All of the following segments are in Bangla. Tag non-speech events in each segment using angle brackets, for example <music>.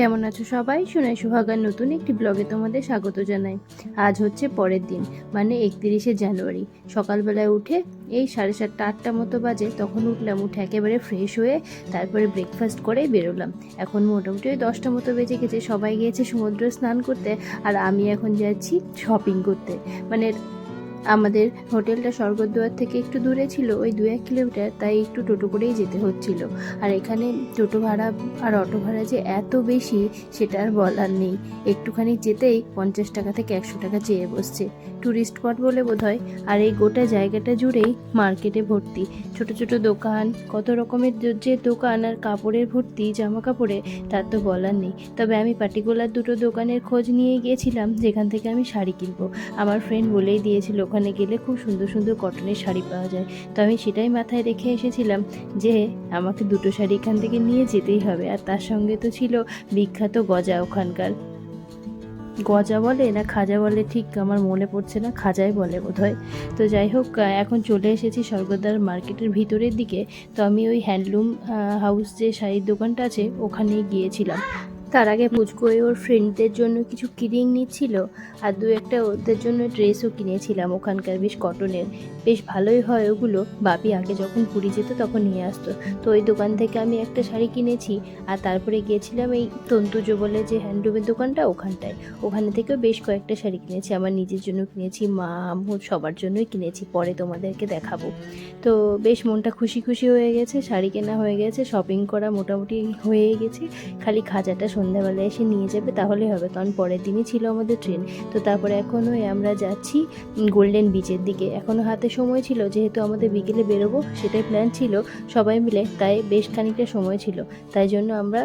কেমন আছো সবাই? সোনাই সুহাগার নতুন একটি ব্লগে তোমাদের স্বাগত জানাই। আজ হচ্ছে পরের দিন মানে একত্রিশে জানুয়ারি। সকালবেলায় উঠে এই সাড়ে সাতটা, আটটা মতো বাজে, তখন উঠলাম, উঠে একেবারে ফ্রেশ হয়ে তারপরে ব্রেকফাস্ট করে বেরোলাম। এখন মোটামুটি ওই দশটা মতো বেজে গেছে, সবাই গিয়েছে সমুদ্র স্নান করতে, আর আমি এখন যাচ্ছি শপিং করতে। মানে আমাদের হোটেলটা স্বর্গদ্বার থেকে একটু দূরে ছিল, ওই দু এক কিলোমিটার, তাই একটু টোটো করেই যেতে হচ্ছিল। আর এখানে টোটো ভাড়া আর অটো ভাড়া যে এত বেশি, সেটা আর বলার নেই। একটুখানি যেতেই পঞ্চাশ টাকা থেকে একশো টাকা চেয়ে বসছে। ট্যুরিস্ট স্পট বলে বোধ হয় আর এই গোটা জায়গাটা জুড়েই মার্কেটে ভর্তি। ছোট ছোট দোকান, কত রকমের যে- দোকান আর কাপড়ের ভর্তি জামা কাপড়ে তার তো বলার নেই। তবে আমি পার্টিকুলার দুটো দোকানের খোঁজ নিয়ে গিয়েছিলাম, যেখান থেকে আমি শাড়ি কিনবো। আমার ফ্রেন্ড বলেই দিয়েছিল, ওখানে গেলে খুব সুন্দর সুন্দর কটনের শাড়ি পাওয়া যায়। তো আমি সেটাই মাথায় রেখে এসেছিলাম যে, আমাকে দুটো শাড়ি এখান থেকে নিয়ে যেতেই হবে। আর তার সঙ্গে তো ছিল বিখ্যাত গজা ওখানকার। গজা বলে না খাজা বলে? ঠিক আমার মনে পড়ছে না, খাজাই বলে বোধহয়। তো যাই হোক এখন চলে এসেছি স্বর্গদ্বার মার্কেটের ভিতরের দিকে। তো আমি ওই হ্যান্ডলুম হাউস যে শাড়ির দোকানটা আছে, ওখানেই গিয়েছিলাম। তার আগে ওই ওর ফ্রেন্ডদের জন্য কিছু কিরিং নিচ্ছিল আর দু একটা ওদের জন্য ড্রেসও কিনেছিলাম। ওখানকার বেশ কটনের বেশ ভালোই হয় ওগুলো। বাপি আগে যখন পুরী যেত তখন নিয়ে আসতো। তো ওই দোকান থেকে আমি একটা শাড়ি কিনেছি আর তারপরে গিয়েছিলাম এই তন্তুজ বলে যে হ্যান্ডলুমের দোকানটা ওখানটায়। ওখানে থেকেও বেশ কয়েকটা শাড়ি কিনেছি। আমার নিজের জন্য কিনেছি, মা আম্মু সবার জন্যই কিনেছি। পরে তোমাদেরকে দেখাবো। তো বেশ মনটা খুশি খুশি হয়ে গেছে। শাড়ি কেনা হয়ে গেছে। শপিং করা মোটামুটি হয়ে গেছে। খালি খাজাটা সন্ধ্যাবেলায় এসে নিয়ে যাবে তাহলে হবে। কারণ পরের দিনই ছিল আমাদের ট্রেন তো তারপরে এখন ওই আমরা যাচ্ছি গোল্ডেন বিচের দিকে। এখনও হাতে সময় ছিল, যেহেতু আমাদের বিকেলে বেরোবো, সেটাই প্ল্যান ছিল। সবাই মিলে তাই বেশ খানিকটা সময় ছিল। তাই জন্য আমরা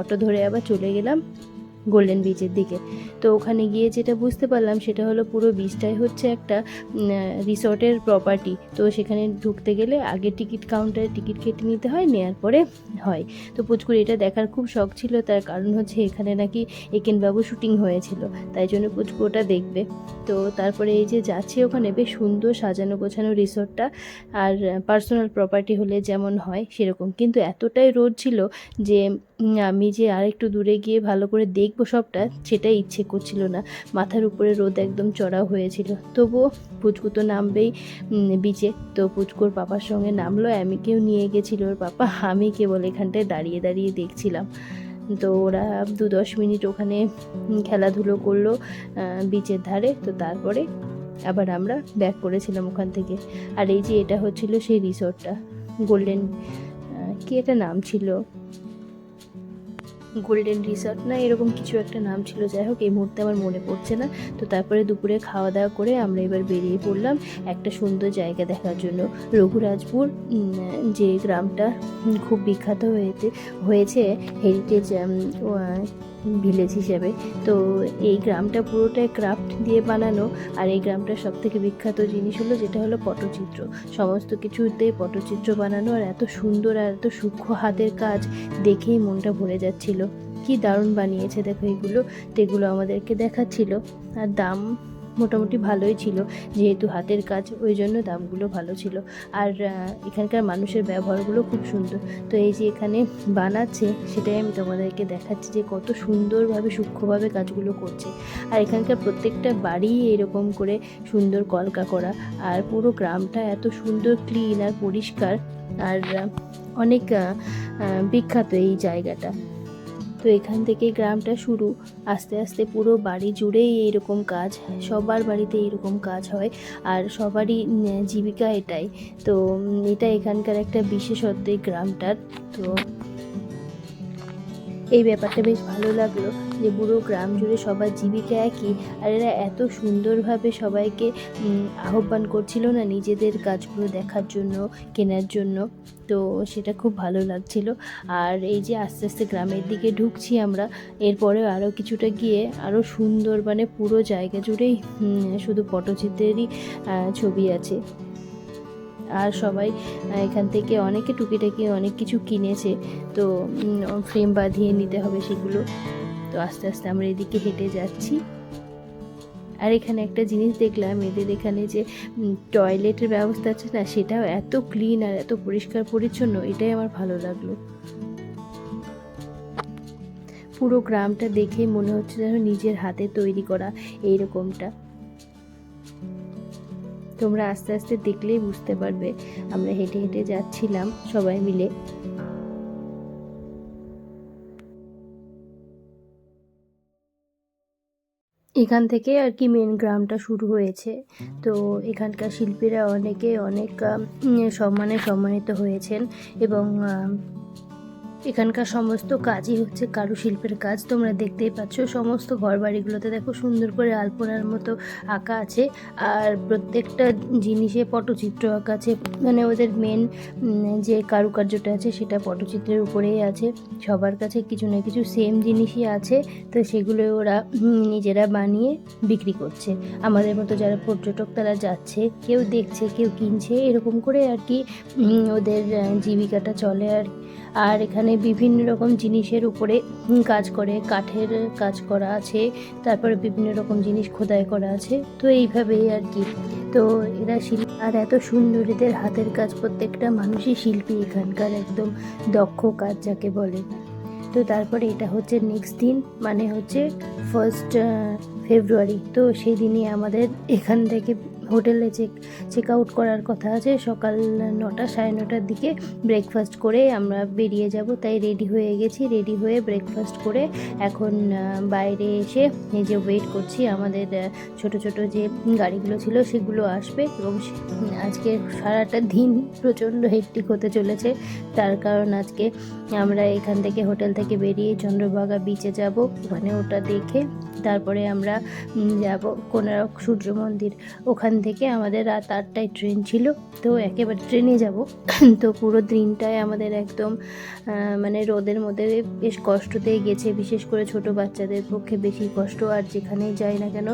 অটো ধরে আবার চলে গেলাম। গোল্ডেন বিচের দিকে। তো ওখানে গিয়ে যেটা বুঝতে পারলাম সেটা হলো পুরো বিচটাই হচ্ছে একটা রিসর্টের প্রপার্টি তো সেখানে ঢুকতে গেলে আগে টিকিট কাউন্টারে টিকিট কেটে নিতে হয় নেওয়ার পরে হয়। তো পুচকুর এটা দেখার খুব শখ ছিল, তার কারণ হচ্ছে এখানে নাকি একেনবাবু শুটিং হয়েছিল। তাই জন্য পুচকু ওটা দেখবে। তো তারপরে এই যে যাচ্ছে ওখানে, বেশ সুন্দর সাজানো গোছানো রিসর্টটা আর পার্সোনাল প্রপার্টি হলে যেমন হয়, সেরকম। কিন্তু এতটাই রোদ ছিল যে আমি যে আর একটু দূরে গিয়ে ভালো করে দেখব সবটা সেটাই ইচ্ছে করছিল না। মাথার উপরে রোদ একদম চড়া হয়েছিল। তবুও পুচকু তো নামবেই বিচে। তো পুচকুর পাপার সঙ্গে নামলো আমিকেও নিয়ে গেছিল ওর পাপা। আমি কেবল এখানটায় দাঁড়িয়ে দাঁড়িয়ে দেখছিলাম। তো ওরা দু দশ মিনিট ওখানে খেলাধুলো করল বিচের ধারে। তো তারপরে আবার আমরা ব্যাক করেছিলাম ওখান থেকে। আর এই যে এটা হচ্ছিল সেই রিসোর্টটা। গোল্ডেন কি একটা নাম ছিল? গোল্ডেন রিসর্ট না, এরকম কিছু একটা নাম ছিল, যাই হোক, এই মুহূর্তে আমার মনে পড়ছে না। তো তারপরে দুপুরে খাওয়া দাওয়া করে আমরা এবার বেরিয়ে পড়লাম একটা সুন্দর জায়গা দেখার জন্য। রঘুরাজপুর যে গ্রামটা খুব বিখ্যাত হয়েছে হয়েছে হেরিটেজ ভিলেজ হিসেবে। তো এই গ্রামটা পুরোটাই ক্রাফট দিয়ে বানানো আর এই গ্রামটার সব থেকে বিখ্যাত জিনিস হলো যেটা হলো পটচিত্র। সমস্ত কিছুতেই পটচিত্র বানানো আর এত সুন্দর আর এত সূক্ষ্ম হাতের কাজ দেখেই মনটা ভরে যাচ্ছিল। কি দারুণ বানিয়েছে দেখো এগুলো। তো এগুলো আমাদেরকে দেখাচ্ছিল। আর দাম মোটামুটি ভালোই ছিল, যেহেতু হাতের কাজ, ওই জন্য দামগুলো ভালো ছিল। আর এখানকার মানুষের ব্যবহারগুলো খুব সুন্দর। তো এই যে এখানে বানাচ্ছে, সেটাই আমি তোমাদেরকে দেখাচ্ছি যে কত সুন্দরভাবে, সূক্ষ্মভাবে কাজগুলো করছে। আর এখানকার প্রত্যেকটা বাড়ি এরকম করে সুন্দর কলকা করা। আর পুরো গ্রামটা এত সুন্দর ক্লিন আর পরিষ্কার। আর অনেক বিখ্যাত এই জায়গাটা। তো এখান থেকে গ্রামটা শুরু। আস্তে আস্তে পুরো বাড়ি জুড়েই এইরকম কাজ সবার বাড়িতে এইরকম কাজ হয় আর সবারই জীবিকা এটাই। তো এটা এখানকার একটা বিশেষত্ব এই গ্রামটার। তো এই ব্যাপারটা বেশ ভালো লাগল যে পুরো গ্রাম জুড়ে সবার জীবিকা একই আর এরা এত সুন্দরভাবে সবাইকে আহ্বান করছিল না নিজেদের কাজগুলো দেখার জন্য, কেনার জন্য। তো সেটা খুব ভালো লাগছিল। আর এই যে আস্তে আস্তে গ্রামের দিকে ঢুকছি আমরা এরপরে আরও কিছুটা গিয়ে আরও সুন্দর মানে পুরো জায়গা জুড়েই শুধু পটচিত্রেরই ছবি আছে। আর সবাই এখান থেকে অনেকে টুকিটাকি অনেক কিছু কিনেছে, তো ফ্রেম বাঁধিয়ে নিতে হবে সেগুলো। তো আস্তে আস্তে আমরা এদিকে হেঁটে যাচ্ছি। আর এখানে একটা জিনিস দেখলাম, এদের এখানে যে টয়লেটের ব্যবস্থা আছে না, সেটাও এত ক্লিন আর এত পরিষ্কার পরিচ্ছন্ন, এটাই আমার ভালো লাগল। পুরো গ্রামটা দেখেই মনে হচ্ছে যেন নিজের হাতে তৈরি করা এইরকমটা। তোমরা আস্তে আস্তে দেখলেই বুঝতে পারবে, আমরা হেঁটে হেঁটে যাচ্ছিলাম সবাই মিলে। এখান থেকে আর কি মেন গ্রামটা শুরু হয়েছে। তো এখানকার শিল্পীরা অনেকে অনেক সম্মানে সম্মানিত হয়েছেন এবং এখানকার সমস্ত কাজই হচ্ছে কারুশিল্পের কাজ। তোমরা দেখতেই পাচ্ছ সমস্ত ঘর বাড়িগুলোতে দেখো সুন্দর করে আলপনার মতো আঁকা আছে। আর প্রত্যেকটা জিনিসে পটচিত্র আঁকা আছে। মানে ওদের মেন যে কারুকার্যটা আছে সেটা পটচিত্রের উপরেই আছে। সবার কাছে কিছু না কিছু সেম জিনিসই আছে। তো সেগুলো ওরা নিজেরা বানিয়ে বিক্রি করছে। আমাদের মতো যারা পর্যটক তারা যাচ্ছে, কেউ দেখছে, কেউ কিনছে, এরকম করে আর কি ওদের জীবিকাটা চলে আর আর এখানে বিভিন্ন রকম জিনিসের উপরে কাজ করে, কাঠের কাজ করা আছে, তারপরে বিভিন্ন রকম জিনিস খোদাই করা আছে, তো এইভাবেই আর কি। তো এরা শিল্প আর এত সুন্দর এদের হাতের কাজ, প্রত্যেকটা মানুষই শিল্পী এখানকার একদম দক্ষ কাজ যাকে বলে। তো তারপরে এটা হচ্ছে নেক্সট দিন মানে হচ্ছে ফার্স্ট ফেব্রুয়ারি তো সেই দিনই আমাদের এখান থেকে হোটেলে চেক চেক আউট করার কথা আছে। সকাল নটা, সাড়ে নটার দিকে ব্রেকফাস্ট করে আমরা বেরিয়ে যাব। তাই রেডি হয়ে গেছি। রেডি হয়ে ব্রেকফাস্ট করে এখন বাইরে এসে এই যে ওয়েট করছি, আমাদের ছোট ছোট যে গাড়িগুলো ছিল সেগুলো আসবে এবং আজকে সারাটা দিন প্রচণ্ড হেক্টিক হতে চলেছে। তার কারণ আজকে আমরা এখান থেকে হোটেল থেকে বেরিয়ে চন্দ্রভাগা বিচে যাব। ওখানে ওটা দেখে তারপরে আমরা যাব কোনারক সূর্য মন্দির। ওখান থেকে আমাদের রাত আটটায় ট্রেন ছিল, তো একেবারে ট্রেনে যাব। <clears throat> তো পুরো দিনটায় আমাদের একদম মানে রোদের মধ্যে বেশ কষ্টতেই গেছে। বিশেষ করে ছোট বাচ্চাদের পক্ষে বেশি কষ্ট। আর যেখানেই যাই না কেন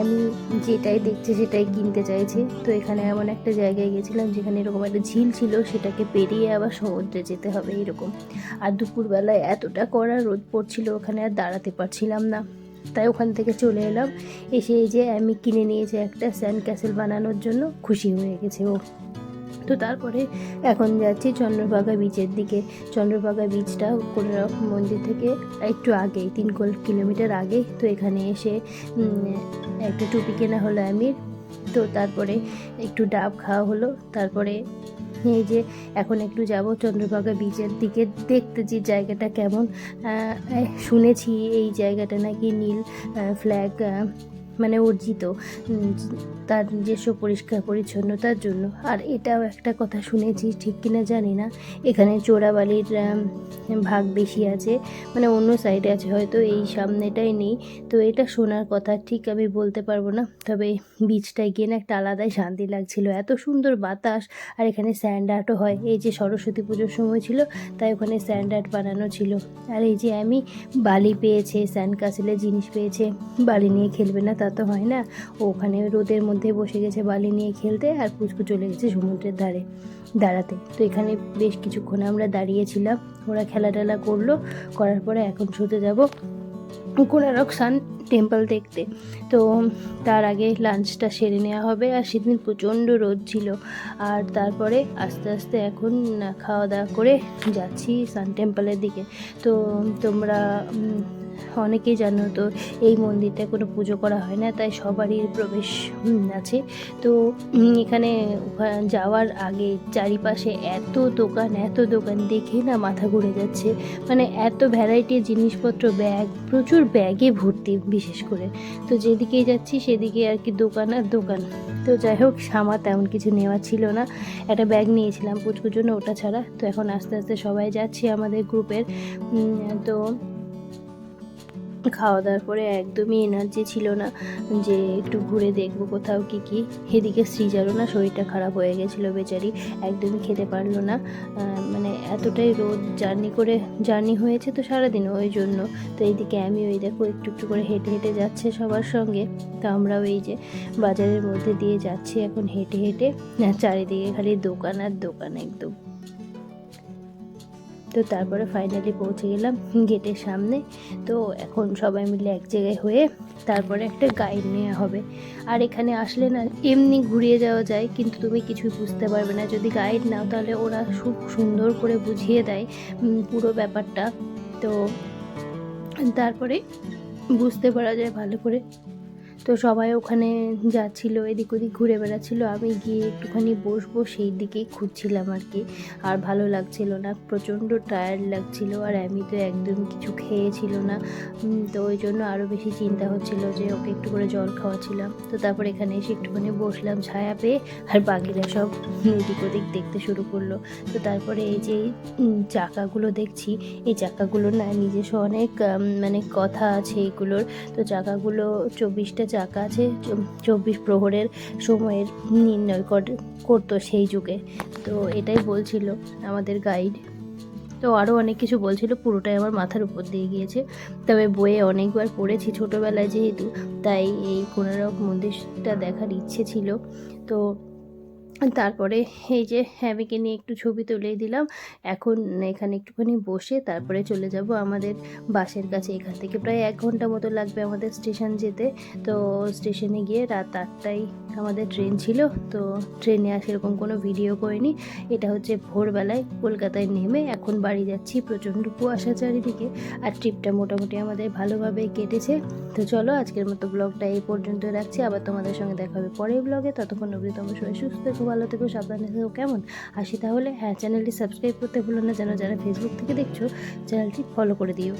আমি যেটাই দেখছে সেটাই কিনতে চাইছে। তো এখানে এমন একটা জায়গায় গেছিলাম যেখানে এরকম একটা ঝিল ছিল, সেটাকে পেরিয়ে আবার সমুদ্রে যেতে হবে এরকম। আর দুপুরবেলায় এতটা কড়া রোদ পড়ছিল, ওখানে আর দাঁড়াতে পারছিলাম না। তাই ওখান থেকে চলে এলাম। এসে যে আমি কিনে নিয়েছি একটা স্যান্ড ক্যাসেল বানানোর জন্য, খুশি হয়ে গেছে ও। তো তারপরে এখন যাচ্ছি চন্দ্রভাগা বিচের দিকে। চন্দ্রভাগা বিচটা কোনোরকম মন্দির থেকে একটু আগেই তিন কল- কিলোমিটার আগে। তো এখানে এসে একটা টুপি কেনা হলো আমির। তো তারপরে একটু ডাব খাওয়া হলো। তারপরে এই যে এখন একটু যাব চন্দ্রভাগা বিচের দিকে। দেখতে যে জায়গাটা কেমন। শুনেছি এই জায়গাটা নাকি নীল ফ্ল্যাগ মানে অর্জিত। তার নিজস্ব পরিষ্কার পরিচ্ছন্নতার জন্য। আর এটাও একটা কথা শুনেছি, ঠিক কিনা জানি না। এখানে চোরাবালির ভাগ বেশি আছে মানে অন্য সাইডে আছে, হয়তো এই সামনেটাই নেই। তো এটা শোনার কথা, ঠিক আমি বলতে পারব না। তবে বিচটায় গিয়ে না একটা আলাদাই শান্তি লাগছিল। এত সুন্দর বাতাস, আর এখানে স্যান্ড আর্টও হয়। এই যে সরস্বতী পুজোর সময় ছিল, তাই ওখানে স্যান্ড আর্ট বানানো ছিল। আর এই যে আমি, বালি পেয়েছে স্যান্ড কাসেলের জিনিস পেয়েছে, বালি নিয়ে খেলবে না তা তো হয় না। ওখানে রোদের মধ্যে বসে গেছে বালি নিয়ে খেলতে আর পুচকু চলে গেছে সমুদ্রের ধারে, দাঁড়াতে। তো এখানে বেশ কিছুক্ষণ আমরা দাঁড়িয়েছিলাম, ওরা খেলা টেলা করল, করার পরে এখন শুতে যাব কোনারক সান টেম্পল দেখতে। তো তার আগে লাঞ্চটা সেরে নেওয়া হবে আর সেদিন প্রচণ্ড রোদ ছিল। আর তারপরে আস্তে আস্তে এখন খাওয়া দাওয়া করে যাচ্ছি সান টেম্পলের দিকে। তো তোমরা অনেকেই জানো তো, এই মন্দিরটা কোনো পুজো করা হয় না, তাই সবারই প্রবেশ আছে। তো এখানে যাওয়ার আগে চারিপাশে এত দোকান এত দোকান দেখে না মাথা ঘুরে যাচ্ছে। মানে এত ভ্যারাইটির জিনিসপত্র, ব্যাগ, প্রচুর ব্যাগে ভর্তি, বিশেষ করে। তো যেদিকেই যাচ্ছি, সেদিকে আর কি দোকান আর দোকান। তো যাই হোক সামা তেমন কিছু নেওয়া ছিল না। একটা ব্যাগ নিয়েছিলাম পুচকুর জন্য, ওটা ছাড়া। তো এখন আস্তে আস্তে সবাই যাচ্ছি আমাদের গ্রুপের। তো খাওয়া দাওয়ার পরে একদমই এনার্জি ছিল না যে একটু ঘুরে দেখব কোথাও কি কি। এদিকে সৃজারও না শরীরটা খারাপ হয়ে গেছিল বেচারি, একদমই খেতে পারল না। মানে এতটাই রোদ জার্নি করে, জার্নি হয়েছে তো সারাদিন ওই জন্য। তো এইদিকে আমি ওই দেখো একটু একটু করে হেঁটে হেঁটে যাচ্ছে সবার সঙ্গে। তো আমরাও এই যে বাজারের মধ্যে দিয়ে যাচ্ছি এখন হেঁটে হেঁটে। চারিদিকে খালি দোকান আর দোকান একদম। তো তারপরে ফাইনালি পৌঁছে গেলাম গেটের সামনে। তো এখন সবাই মিলে এক জায়গায় হয়ে তারপরে একটা গাইড নেওয়া হবে। আর এখানে আসলে না, এমনি ঘুরিয়ে যাওয়া যায়, কিন্তু তুমি কিছুই বুঝতে পারবে না। যদি গাইড নাও, তাহলে ওরা খুব সুন্দর করে বুঝিয়ে দেয় পুরো ব্যাপারটা। তো তারপরে বুঝতে পারা যায় ভালো করে। তো সবাই ওখানে যাচ্ছিল, এদিক ওদিক ঘুরে বেড়াচ্ছিল। আমি গিয়ে একটুখানি বসবো, সেই দিকেই খুঁজছিলাম আর কি। আর ভালো লাগছিল না, প্রচণ্ড টায়ার্ড লাগছিল আর আমি তো একদম কিছু খেয়েছিল না। তো ওই জন্য আরও বেশি চিন্তা হচ্ছিল যে ওকে একটু করে জল খাওয়াচ্ছিলাম। তো তারপর এখানে এসে একটুখানি বসলাম, ছায়া পেয়ে আর বাকিরা সব এদিক ওদিক দেখতে শুরু করল। তো তারপরে এই যে চাকাগুলো দেখছি, এই চাকাগুলো না নিজস্ব অনেক মানে কথা আছে এগুলোর। তো চাকাগুলো চব্বিশটা চাকা আছে চব- চব্বিশ প্রহরের সময়ের নির্ণয় কর- করতো সেই যুগে। তো এটাই বলছিল আমাদের গাইড তো আরও অনেক কিছু বলছিল, পুরোটাই আমার মাথার উপর দিয়ে গিয়েছে। তবে বইয়ে অনেকবার পড়েছি ছোটোবেলায় যেহেতু, তাই এই কোনারক মন্দিরটা দেখার ইচ্ছে ছিল। তো তারপরে এই যে হ্যামিকে নিয়ে একটু ছবি তুলেই দিলাম। এখন এখানে একটুখানি বসে তারপরে চলে যাব আমাদের বাসের কাছে। এখান থেকে প্রায় এক ঘণ্টা মতো লাগবে আমাদের স্টেশন যেতে। তো স্টেশনে গিয়ে রাত আটটায় আমাদের ট্রেন ছিল। তো ট্রেনে আর সেরকম কোনো ভিডিও করিনি। এটা হচ্ছে ভোরবেলায় কলকাতায় নেমে এখন বাড়ি যাচ্ছি প্রচণ্ড কুয়াশা চারিদিকে। আর ট্রিপটা মোটামুটি আমাদের ভালোভাবে কেটেছে। তো চলো আজকের মতো ব্লগটা এই পর্যন্ত রাখছি। আবার তোমাদের সঙ্গে দেখা হবে পরের ব্লগে। ততক্ষণ অবধি তোমরা সবাই সুস্থ ভালো থেকো, সাবধানে থেকো, কেমন? আসি তাহলে হ্যাঁ চ্যানেলটি সাবস্ক্রাইব করতে ভুলো না, যেন যারা ফেসবুক থেকে দেখছ, চ্যানেলটি ফলো করে দিও।